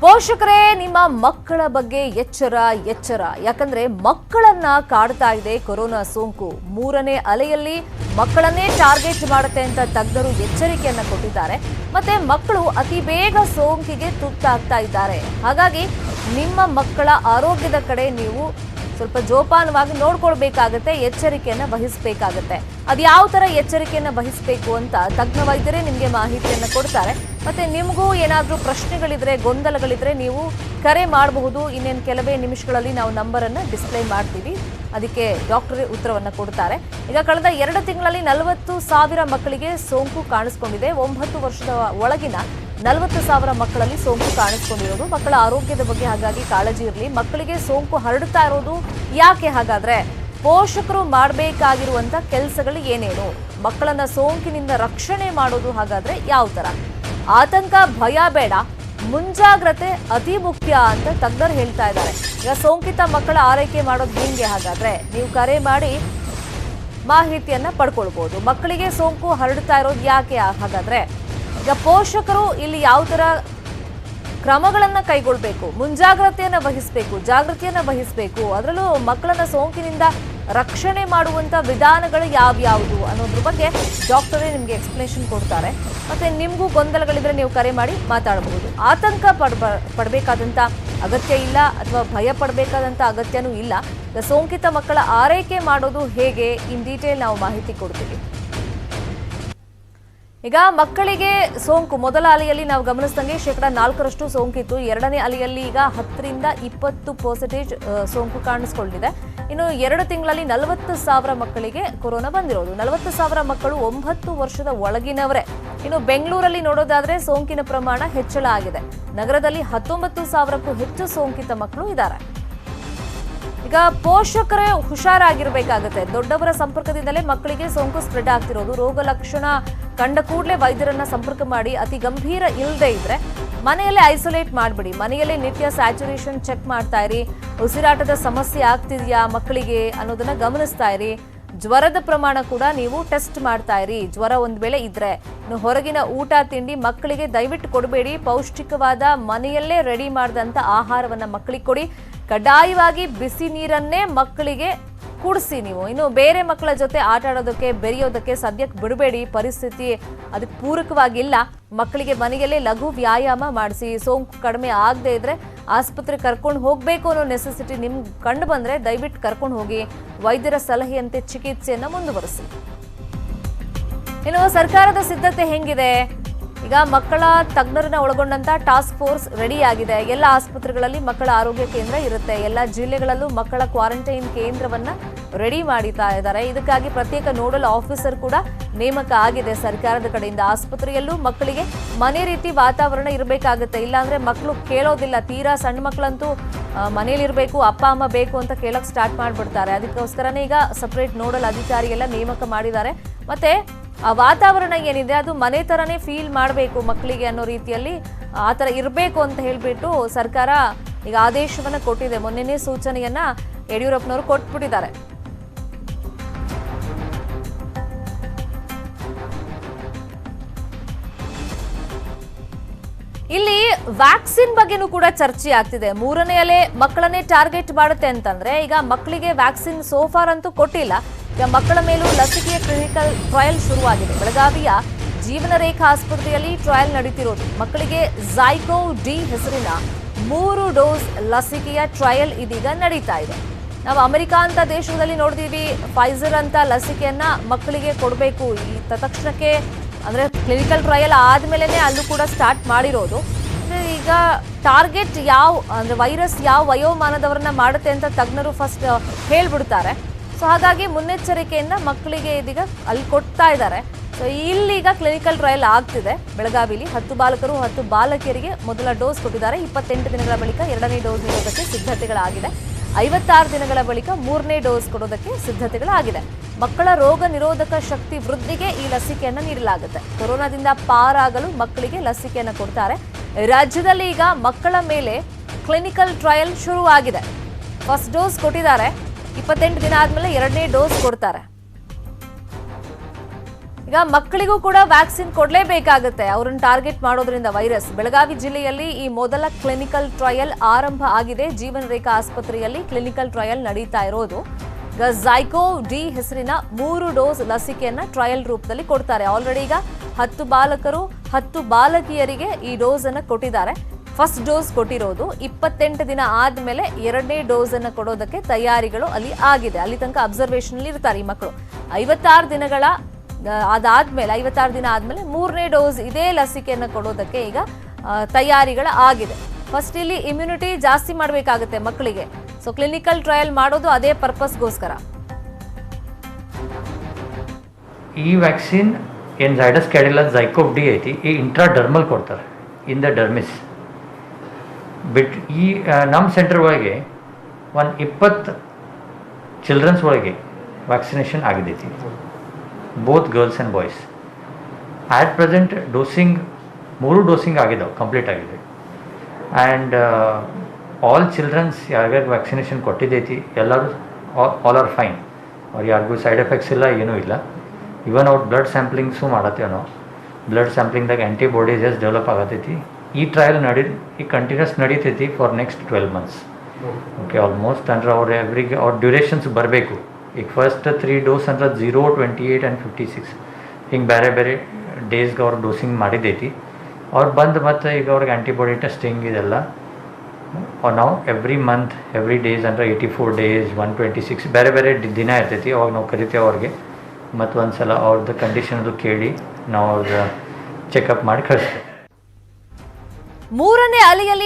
ಪೋಷಕರೇ, ನಿಮ್ಮ ಮಕ್ಕಳ ಬಗ್ಗೆ ಎಚ್ಚರ ಎಚ್ಚರ. ಯಾಕಂದ್ರೆ ಮಕ್ಕಳನ್ನ ಕಾಡ್ತಾ ಇದೆ ಕೊರೋನಾ ಸೋಂಕು. ಮೂರನೇ ಅಲೆಯಲ್ಲಿ ಮಕ್ಕಳನ್ನೇ ಟಾರ್ಗೆಟ್ ಮಾಡುತ್ತೆ ಅಂತ ತಜ್ಞರು ಎಚ್ಚರಿಕೆಯನ್ನ ಕೊಟ್ಟಿದ್ದಾರೆ. ಮತ್ತೆ ಮಕ್ಕಳು ಅತಿ ಬೇಗ ಸೋಂಕಿಗೆ ತುತ್ತಾಗ್ತಾ ಇದ್ದಾರೆ. ಹಾಗಾಗಿ ನಿಮ್ಮ ಮಕ್ಕಳ ಆರೋಗ್ಯದ ಕಡೆ ನೀವು ಸ್ವಲ್ಪ ಜೋಪಾನವಾಗಿ ನೋಡ್ಕೊಳ್ಬೇಕಾಗತ್ತೆ, ಎಚ್ಚರಿಕೆಯನ್ನ ವಹಿಸಬೇಕಾಗತ್ತೆ. ಅದು ಯಾವ ಥರ ಎಚ್ಚರಿಕೆಯನ್ನು ವಹಿಸಬೇಕು ಅಂತ ತಜ್ಞ ವೈದ್ಯರೇ ನಿಮಗೆ ಮಾಹಿತಿಯನ್ನು ಕೊಡ್ತಾರೆ. ಮತ್ತು ನಿಮಗೂ ಏನಾದರೂ ಪ್ರಶ್ನೆಗಳಿದ್ರೆ, ಗೊಂದಲಗಳಿದ್ರೆ ನೀವು ಕರೆ ಮಾಡಬಹುದು. ಇನ್ನೇನು ಕೆಲವೇ ನಿಮಿಷಗಳಲ್ಲಿ ನಾವು ನಂಬರನ್ನು ಡಿಸ್ಪ್ಲೇ ಮಾಡ್ತೀವಿ. ಅದಕ್ಕೆ ಡಾಕ್ಟರೇ ಉತ್ತರವನ್ನು ಕೊಡ್ತಾರೆ. ಈಗ ಕಳೆದ ಎರಡು ತಿಂಗಳಲ್ಲಿ ನಲವತ್ತು ಸಾವಿರ ಮಕ್ಕಳಿಗೆ ಸೋಂಕು ಕಾಣಿಸ್ಕೊಂಡಿದೆ. ಒಂಬತ್ತು ವರ್ಷದ ಒಳಗಿನ ನಲವತ್ತು ಸಾವಿರ ಮಕ್ಕಳಲ್ಲಿ ಸೋಂಕು ಕಾಣಿಸ್ಕೊಂಡಿರೋದು. ಮಕ್ಕಳ ಆರೋಗ್ಯದ ಬಗ್ಗೆ ಹಾಗಾಗಿ ಕಾಳಜಿ ಇರಲಿ. ಮಕ್ಕಳಿಗೆ ಸೋಂಕು ಹರಡುತ್ತಾ ಇರೋದು ಯಾಕೆ ಹಾಗಾದ್ರೆ ಪೋಷಕರು ಮಾಡಬೇಕಾಗಿರುವಂತ ಕೆಲಸಗಳು ಏನೇನು? ಮಕ್ಕಳನ್ನ ಸೋಂಕಿನಿಂದ ರಕ್ಷಣೆ ಮಾಡೋದು ಹಾಗಾದ್ರೆ ಯಾವ ತರ? ಆತಂಕ, ಭಯ ಬೇಡ, ಮುಂಜಾಗ್ರತೆ ಅತಿ ಮುಖ್ಯ ಅಂತ ತಜ್ಞರು ಹೇಳ್ತಾ ಇದ್ದಾರೆ. ಈಗ ಸೋಂಕಿತ ಮಕ್ಕಳ ಆರೈಕೆ ಮಾಡೋದು ಹೆಂಗೆ ಹಾಗಾದ್ರೆ? ನೀವು ಕರೆ ಮಾಡಿ ಮಾಹಿತಿಯನ್ನ ಪಡ್ಕೊಳ್ಬಹುದು ಮಕ್ಕಳಿಗೆ ಸೋಂಕು ಹರಡ್ತಾ ಇರೋದು ಯಾಕೆ ಹಾಗಾದ್ರೆ? ಈಗ ಪೋಷಕರು ಇಲ್ಲಿ ಯಾವ ತರ ಕ್ರಮಗಳನ್ನ ಕೈಗೊಳ್ಳಬೇಕು ಮುಂಜಾಗ್ರತೆಯನ್ನು ವಹಿಸಬೇಕು ಜಾಗೃತಿಯನ್ನು ವಹಿಸಬೇಕು, ಅದರಲ್ಲೂ ಮಕ್ಕಳನ್ನ ಸೋಂಕಿನಿಂದ ರಕ್ಷಣೆ ಮಾಡುವಂಥ ವಿಧಾನಗಳು ಯಾವ್ಯಾವುದು ಅನ್ನೋದ್ರ ಬಗ್ಗೆ ಡಾಕ್ಟರೇ ನಿಮಗೆ ಎಕ್ಸ್ಪ್ಲನೇಷನ್ ಕೊಡ್ತಾರೆ. ಮತ್ತು ನಿಮಗೂ ಗೊಂದಲಗಳಿದ್ರೆ ನೀವು ಕರೆ ಮಾಡಿ ಮಾತಾಡಬಹುದು ಆತಂಕ ಪಡ್ಬ ಅಗತ್ಯ ಇಲ್ಲ ಅಥವಾ ಭಯ ಪಡಬೇಕಾದಂಥ ಅಗತ್ಯನೂ ಇಲ್ಲ. ಸೋಂಕಿತ ಮಕ್ಕಳ ಆರೈಕೆ ಮಾಡೋದು ಹೇಗೆ? ಇನ್ ಡೀಟೇಲ್ ನಾವು ಮಾಹಿತಿ ಕೊಡ್ತೀವಿ. ಈಗ ಮಕ್ಕಳಿಗೆ ಸೋಂಕು. ಮೊದಲ ಅಲೆಯಲ್ಲಿ ನಾವು ಗಮನಿಸಿದಂಗೆ ಶೇಕಡ ನಾಲ್ಕರಷ್ಟು ಸೋಂಕಿತ್ತು. ಎರಡನೇ ಅಲೆಯಲ್ಲಿ ಈಗ ಹತ್ತರಿಂದ ಇಪ್ಪತ್ತು ಪರ್ಸೆಂಟೇಜ್ ಸೋಂಕು ಕಾಣಿಸ್ಕೊಂಡಿದೆ. ಇನ್ನು ಎರಡು ತಿಂಗಳಲ್ಲಿ ನಲವತ್ತು ಸಾವಿರ ಮಕ್ಕಳಿಗೆ ಕೊರೋನಾ ಬಂದಿರೋದು. ನಲವತ್ತು ಸಾವಿರ ಮಕ್ಕಳು ಒಂಬತ್ತು ವರ್ಷದ ಒಳಗಿನವರೇ. ಇನ್ನು ಬೆಂಗಳೂರಲ್ಲಿ ನೋಡೋದಾದ್ರೆ ಸೋಂಕಿನ ಪ್ರಮಾಣ ಹೆಚ್ಚಳ ಆಗಿದೆ. ನಗರದಲ್ಲಿ ಹತ್ತೊಂಬತ್ತು ಸಾವಿರಕ್ಕೂ ಹೆಚ್ಚು ಸೋಂಕಿತ ಮಕ್ಕಳು ಇದ್ದಾರೆ. ಈಗ ಪೋಷಕರೇ ಹುಷಾರಾಗಿರಬೇಕಾಗುತ್ತೆ. ದೊಡ್ಡವರ ಸಂಪರ್ಕದಿಂದಲೇ ಮಕ್ಕಳಿಗೆ ಸೋಂಕು ಸ್ಪ್ರೆಡ್ ಆಗ್ತಿರೋದು. ರೋಗ ಲಕ್ಷಣ ಕಂಡ ಕೂಡಲೇ ವೈದ್ಯರನ್ನ ಸಂಪರ್ಕ ಮಾಡಿ ಅತಿ ಗಂಭೀರ ಇಲ್ಲದೆ ಇದ್ರೆ ಮನೆಯಲ್ಲೇ ಐಸೋಲೇಟ್ ಮಾಡಿಬಿಡಿ. ಮನೆಯಲ್ಲೇ ನಿತ್ಯ ಸ್ಯಾಚುರೇಷನ್ ಚೆಕ್ ಮಾಡ್ತಾ ಇರಿ. ಉಸಿರಾಟದ ಸಮಸ್ಯೆ ಆಗ್ತಿದೆಯಾ ಮಕ್ಕಳಿಗೆ ಅನ್ನೋದನ್ನ ಗಮನಿಸ್ತಾ ಇರಿ. ಜ್ವರದ ಪ್ರಮಾಣ ಕೂಡ ನೀವು ಟೆಸ್ಟ್ ಮಾಡ್ತಾ ಇರಿ. ಜ್ವರ ಒಂದ್ ವೇಳೆ ಇದ್ರೆ ಹೊರಗಿನ ಊಟ, ತಿಂಡಿ ಮಕ್ಕಳಿಗೆ ದಯವಿಟ್ಟು ಕೊಡಬೇಡಿ. ಪೌಷ್ಟಿಕವಾದ ಮನೆಯಲ್ಲೇ ರೆಡಿ ಮಾಡಿದಂತ ಆಹಾರವನ್ನ ಮಕ್ಕಳಿಗೆ ಕೊಡಿ. ಕಡ್ಡಾಯವಾಗಿ ಬಿಸಿ ನೀರನ್ನೇ ಮಕ್ಕಳಿಗೆ ಕುಡಿಸಿ ನೀವು. ಇನ್ನು ಬೇರೆ ಮಕ್ಕಳ ಜೊತೆ ಆಟ ಆಡೋದಕ್ಕೆ, ಬೆರೆಯೋದಕ್ಕೆ ಸದ್ಯಕ್ಕೆ ಬಿಡಬೇಡಿ. ಪರಿಸ್ಥಿತಿ ಅದಕ್ಕೆ ಪೂರಕವಾಗಿಲ್ಲ. ಮಕ್ಕಳಿಗೆ ಮನೆಯಲ್ಲೇ ಲಘು ವ್ಯಾಯಾಮ ಮಾಡಿಸಿ. ಸೋಂಕು ಕಡಿಮೆ ಆಗದೆ ಇದ್ರೆ ಆಸ್ಪತ್ರೆ ಕರ್ಕೊಂಡು ಹೋಗಬೇಕು ಅನ್ನೋ ನೆಸೆಸಿಟಿ ನಿಮ್ಗೆ ಕಂಡು ಬಂದ್ರೆ ದಯವಿಟ್ಟು ಕರ್ಕೊಂಡು ಹೋಗಿ ವೈದ್ಯರ ಸಲಹೆಯಂತೆ ಚಿಕಿತ್ಸೆಯನ್ನು ಮುಂದುವರಿಸಿ. ಇನ್ನು ಸರ್ಕಾರದ ಸಿದ್ಧತೆ ಹೆಂಗಿದೆ? ಈಗ ಮಕ್ಕಳ ತಜ್ಞರನ್ನ ಒಳಗೊಂಡಂತ ಟಾಸ್ಕ್ ಫೋರ್ಸ್ ರೆಡಿ ಆಗಿದೆ ಎಲ್ಲ ಆಸ್ಪತ್ರೆಗಳಲ್ಲಿ ಮಕ್ಕಳ ಆರೋಗ್ಯ ಕೇಂದ್ರ ಇರುತ್ತೆ. ಎಲ್ಲ ಜಿಲ್ಲೆಗಳಲ್ಲೂ ಮಕ್ಕಳ ಕ್ವಾರಂಟೈನ್ ಕೇಂದ್ರವನ್ನ ರೆಡಿ ಮಾಡಿತಾ ಇದ್ದಾರೆ. ಇದಕ್ಕಾಗಿ ಪ್ರತ್ಯೇಕ ನೋಡಲ್ ಆಫೀಸರ್ ಕೂಡ ನೇಮಕ ಆಗಿದೆ. ಸರ್ಕಾರದ ಕಡೆಯಿಂದ ಆಸ್ಪತ್ರೆಯಲ್ಲೂ ಮಕ್ಕಳಿಗೆ ಮನೆ ರೀತಿ ವಾತಾವರಣ ಇರಬೇಕಾಗುತ್ತೆ. ಇಲ್ಲಾಂದ್ರೆ ಮಕ್ಕಳು ಕೇಳೋದಿಲ್ಲ. ತೀರಾ ಸಣ್ಣ ಮಕ್ಕಳಂತೂ ಮನೇಲಿರಬೇಕು, ಅಪ್ಪ, ಅಮ್ಮ ಬೇಕು ಅಂತ ಕೇಳೋಕೆ ಸ್ಟಾರ್ಟ್ ಮಾಡಿಬಿಡ್ತಾರೆ. ಅದಕ್ಕೋಸ್ಕರನೇ ಈಗ ಸಪ್ರೇಟ್ ನೋಡಲ್ ಅಧಿಕಾರಿ ಎಲ್ಲ ನೇಮಕ ಮಾಡಿದ್ದಾರೆ. ಮತ್ತೆ, ಆ, ವಾತಾವರಣ ಏನಿದೆ? ಅದು ಮನೆ ತರನೇ ಫೀಲ್ ಮಾಡಬೇಕು ಮಕ್ಕಳಿಗೆ ಅನ್ನೋ ರೀತಿಯಲ್ಲಿ ಆ ಥರ ಇರಬೇಕು ಅಂತ ಹೇಳಿಬಿಟ್ಟು ಸರ್ಕಾರ ಈಗ ಆದೇಶವನ್ನ ಕೊಟ್ಟಿದೆ. ಮೊನ್ನೆನೇ ಸೂಚನೆಯನ್ನ ಯಡಿಯೂರಪ್ಪನವರು ಕೊಟ್ಬಿಟ್ಟಿದ್ದಾರೆ. ಇಲ್ಲಿ ವ್ಯಾಕ್ಸಿನ್ ಬಗ್ಗೆನೂ ಕೂಡ ಚರ್ಚೆ ಆಗ್ತಿದೆ. ಮೂರನೇ ಅಲೆ ಮಕ್ಕಳನ್ನೇ ಟಾರ್ಗೆಟ್ ಮಾಡುತ್ತೆ ಅಂತಂದ್ರೆ ಈಗ ಮಕ್ಕಳಿಗೆ ವ್ಯಾಕ್ಸಿನ್ ಸೋಫಾರ್ ಅಂತೂ ಕೊಟ್ಟಿಲ್ಲ. ಈಗ ಮಕ್ಕಳ ಮೇಲೂ ಲಸಿಕೆಯ ಕ್ಲಿನಿಕಲ್ ಟ್ರಯಲ್ ಶುರುವಾಗಿದೆ. ಬೆಳಗಾವಿಯ ಜೀವನ ರೇಖಾ ಆಸ್ಪತ್ರೆಯಲ್ಲಿ ಟ್ರಯಲ್ ನಡೀತಿರೋದು. ಮಕ್ಕಳಿಗೆ ಝೈಕೋ ಡಿ ಹೆಸರಿನ ಮೂರು ಡೋಸ್ ಲಸಿಕೆಯ ಟ್ರಯಲ್ ಇದೀಗ ನಡೀತಾ ಇದೆ. ನಾವು ಅಮೆರಿಕ ಅಂತ ದೇಶದಲ್ಲಿ ನೋಡಿದೀವಿ ಫೈಸರ್ ಅಂತ ಲಸಿಕೆಯನ್ನ ಮಕ್ಕಳಿಗೆ ಕೊಡಬೇಕು. ಈ ತತ್ಕ್ಷಣಕ್ಕೆ ಅಂದ್ರೆ ಕ್ಲಿನಿಕಲ್ ಟ್ರಯಲ್ ಆದ್ಮೇಲೆ ಅಲ್ಲೂ ಕೂಡ ಸ್ಟಾರ್ಟ್ ಮಾಡಿರೋದು. ಈಗ ಟಾರ್ಗೆಟ್ ಯಾವ, ಅಂದ್ರೆ ವೈರಸ್ ಯಾವ ವಯೋಮಾನದವರನ್ನ ಮಾಡುತ್ತೆ ಅಂತ ತಜ್ಞರು ಫಸ್ಟ್ ಹೇಳ್ಬಿಡ್ತಾರೆ. ಸೊ ಹಾಗಾಗಿ ಮುನ್ನೆಚ್ಚರಿಕೆಯಿಂದ ಮಕ್ಕಳಿಗೆ ಇದೀಗ ಅಲ್ಲಿ ಕೊಡ್ತಾ ಇದ್ದಾರೆ. ಸೊ ಇಲ್ಲೀಗ ಕ್ಲಿನಿಕಲ್ ಟ್ರಯಲ್ ಆಗ್ತಿದೆ. ಬೆಳಗಾವಿಲಿ ಹತ್ತು ಬಾಲಕರು, ಹತ್ತು ಬಾಲಕಿಯರಿಗೆ ಮೊದಲ ಡೋಸ್ ಕೊಟ್ಟಿದ್ದಾರೆ. ಇಪ್ಪತ್ತೆಂಟು ದಿನಗಳ ಬಳಿಕ ಎರಡನೇ ಡೋಸ್ ನೀಡೋದಕ್ಕೆ ಸಿದ್ಧತೆಗಳಾಗಿದೆ. ಐವತ್ತಾರು ದಿನಗಳ ಬಳಿಕ ಮೂರನೇ ಡೋಸ್ ಕೊಡೋದಕ್ಕೆ ಸಿದ್ಧತೆಗಳಾಗಿದೆ ಮಕ್ಕಳ ರೋಗ ನಿರೋಧಕ ಶಕ್ತಿ ವೃದ್ಧಿಗೆ ಈ ಲಸಿಕೆಯನ್ನು ನೀಡಲಾಗುತ್ತೆ. ಕೊರೋನಾದಿಂದ ಪಾರಾಗಲು ಮಕ್ಕಳಿಗೆ ಲಸಿಕೆಯನ್ನು ಕೊಡ್ತಾರೆ. ರಾಜ್ಯದಲ್ಲಿ ಈಗ ಮಕ್ಕಳ ಮೇಲೆ ಕ್ಲಿನಿಕಲ್ ಟ್ರಯಲ್ ಶುರುವಾಗಿದೆ. ಫಸ್ಟ್ ಡೋಸ್ ಕೊಟ್ಟಿದ್ದಾರೆ. ಇಪ್ಪತ್ತೆಂಟು ದಿನ ಆದಮೇಲೆ ಎರಡನೇ ಡೋಸ್ ಕೊಡ್ತಾರೆ. ಈಗ ಮಕ್ಕಳಿಗೂ ಕೂಡ ವ್ಯಾಕ್ಸಿನ್ ಕೊಡಲೇಬೇಕಾಗುತ್ತೆ. ಅವರನ್ನು ಟಾರ್ಗೆಟ್ ಮಾಡೋದ್ರಿಂದ ವೈರಸ್. ಬೆಳಗಾವಿ ಜಿಲ್ಲೆಯಲ್ಲಿ ಈ ಮೊದಲ ಕ್ಲಿನಿಕಲ್ ಟ್ರಯಲ್ ಆರಂಭ ಆಗಿದೆ. ಜೀವನ ರೇಖಾ ಆಸ್ಪತ್ರೆಯಲ್ಲಿ ಕ್ಲಿನಿಕಲ್ ಟ್ರಯಲ್ ನಡೀತಾ ಇರೋದು. ಈಗ ಝೈಕೋ ಡಿ ಹೆಸರಿನ ಮೂರು ಡೋಸ್ ಲಸಿಕೆಯನ್ನು ಟ್ರಯಲ್ ರೂಪದಲ್ಲಿ ಕೊಡ್ತಾರೆ. ಆಲ್ರೆಡಿ ಈಗ ಹತ್ತು ಬಾಲಕರು, ಹತ್ತು ಬಾಲಕಿಯರಿಗೆ ಈ ಡೋಸನ್ನು ಕೊಟ್ಟಿದ್ದಾರೆ. ಫಸ್ಟ್ ಡೋಸ್ ಕೊಟ್ಟಿರೋದು. ಇಪ್ಪತ್ತೆಂಟು ದಿನ ಆದ್ಮೇಲೆ ಎರಡನೇ ಡೋಸನ್ನು ಕೊಡೋದಕ್ಕೆ ತಯಾರಿಗಳು ಅಲ್ಲಿ ಆಗಿದೆ. ಅಲ್ಲಿ ತನಕ ಅಬ್ಸರ್ವೇಷನ್ ಇರ್ತಾರೆ ಈ ಮಕ್ಕಳು. ಐವತ್ತಾರು ದಿನಗಳ ಅದಾದ್ಮೇಲೆ, ಐವತ್ತಾರು ದಿನ ಆದ್ಮೇಲೆ ಮೂರನೇ ಡೋಸ್ ಇದೇ ಲಸಿಕೆಯನ್ನು ಕೊಡೋದಕ್ಕೆ ಈಗ ತಯಾರಿಗಳು ಆಗಿದೆ. ಫಸ್ಟ್ ಇಲ್ಲಿ ಇಮ್ಯುನಿಟಿ ಜಾಸ್ತಿ ಮಾಡಬೇಕಾಗುತ್ತೆ ಮಕ್ಕಳಿಗೆ. ಸೊ ಕ್ಲಿನಿಕಲ್ ಟ್ರಯಲ್ ಮಾಡೋದು ಅದೇ ಪರ್ಪಸ್ಗೋಸ್ಕರ ಈ ವ್ಯಾಕ್ಸಿನ್ ಏನು ಝೈಡಸ್ ಕ್ಯಾಡಿಲ್ಲ ಝೈಕೋಪ್ ಡಿ ಐತಿ, ಈ ಇಂಟ್ರಾಡರ್ಮಲ್ ಕೊಡ್ತಾರೆ ಇನ್ ದ ಡರ್ಮಿಸ್ ಬಿಟ್ ಈ ನಮ್ಮ ಸೆಂಟರ್ ಒಳಗೆ ಒಂದು ಇಪ್ಪತ್ತು ಚಿಲ್ಡ್ರನ್ಸ್ ಒಳಗೆ vaccination ಆಗಿದೈತಿ. Both girls and boys at present dosing ಮೂರು ಡೋಸಿಂಗ್ ಆಗಿದ್ದಾವೆ ಕಂಪ್ಲೀಟ್ ಆಗಿದೆ. ಆ್ಯಂಡ್ ಆಲ್ ಚಿಲ್ಡ್ರನ್ಸ್ ಯಾರ್ಯಾರು ವ್ಯಾಕ್ಸಿನೇಷನ್ ಕೊಟ್ಟಿದ್ದೈತಿ ಎಲ್ಲರೂ ಆಲ್ ಆರ್ ಫೈನ್ ಅವ್ರು ಯಾರಿಗೂ ಸೈಡ್ ಎಫೆಕ್ಟ್ಸ್ ಇಲ್ಲ ಏನೂ ಇಲ್ಲ. ಇವನ್ ಅವ್ರು ಬ್ಲಡ್ ಸ್ಯಾಂಪ್ಲಿಂಗ್ಸು ಮಾಡತ್ತೇವೆ ನಾವು ಬ್ಲಡ್ ಸ್ಯಾಂಪ್ಲಿಂಗ್ದಾಗ ಆ್ಯಂಟಿಬಾಡೀಸ್ ಎಷ್ಟು ಡೆವಲಪ್ ಆಗತೈತಿ ಈ ಟ್ರಯಲ್ ನಡಿ ಈ continues ನಡೀತೈತಿ for next twelve months okay almost ಅಂದ್ರೆ ಅವ್ರು ಎವ್ರಿಗೆ ಅವ್ರ ಡ್ಯೂರೇಷನ್ಸ್ ಬರಬೇಕು. ಈಗ ಫಸ್ಟ್ ತ್ರೀ ಡೋಸ್ ಅಂದ್ರೆ zero twenty eight and fifty six ಹಿಂಗೆ ಬೇರೆ ಬೇರೆ ಡೇಸ್ಗೆ ಅವ್ರು ಡೋಸಿಂಗ್ ಮಾಡಿದ್ದೈತಿ ಅವ್ರು ಬಂದು ಮತ್ತು ಈಗ ಅವ್ರಿಗೆ ಆ್ಯಂಟಿಬಾಡಿ ಟೆಸ್ಟಿಂಗ್ ಇದೆಲ್ಲ ನಾವು ಎವ್ರಿ ಮಂತ್ ಎವ್ರಿ ಡೇಸ್ ಅಂದ್ರೆ eighty four days one twenty six ಬೇರೆ ಬೇರೆ ದಿನ ಇರ್ತೈತಿ ಅವಾಗ ನಾವು ಕರಿತೇವೆ ಅವ್ರಿಗೆ ಮತ್ತು ಒಂದು ಸಲ ಅವ್ರದ್ದು ಕಂಡೀಷನ್ದು ಕೇಳಿ ನಾವು ಅವ್ರದ್ದು ಚೆಕಪ್ ಮಾಡಿ ಕಳಿಸ್ತೇವೆ ಮೂರನೇ ಅಲೆಯಲ್ಲಿ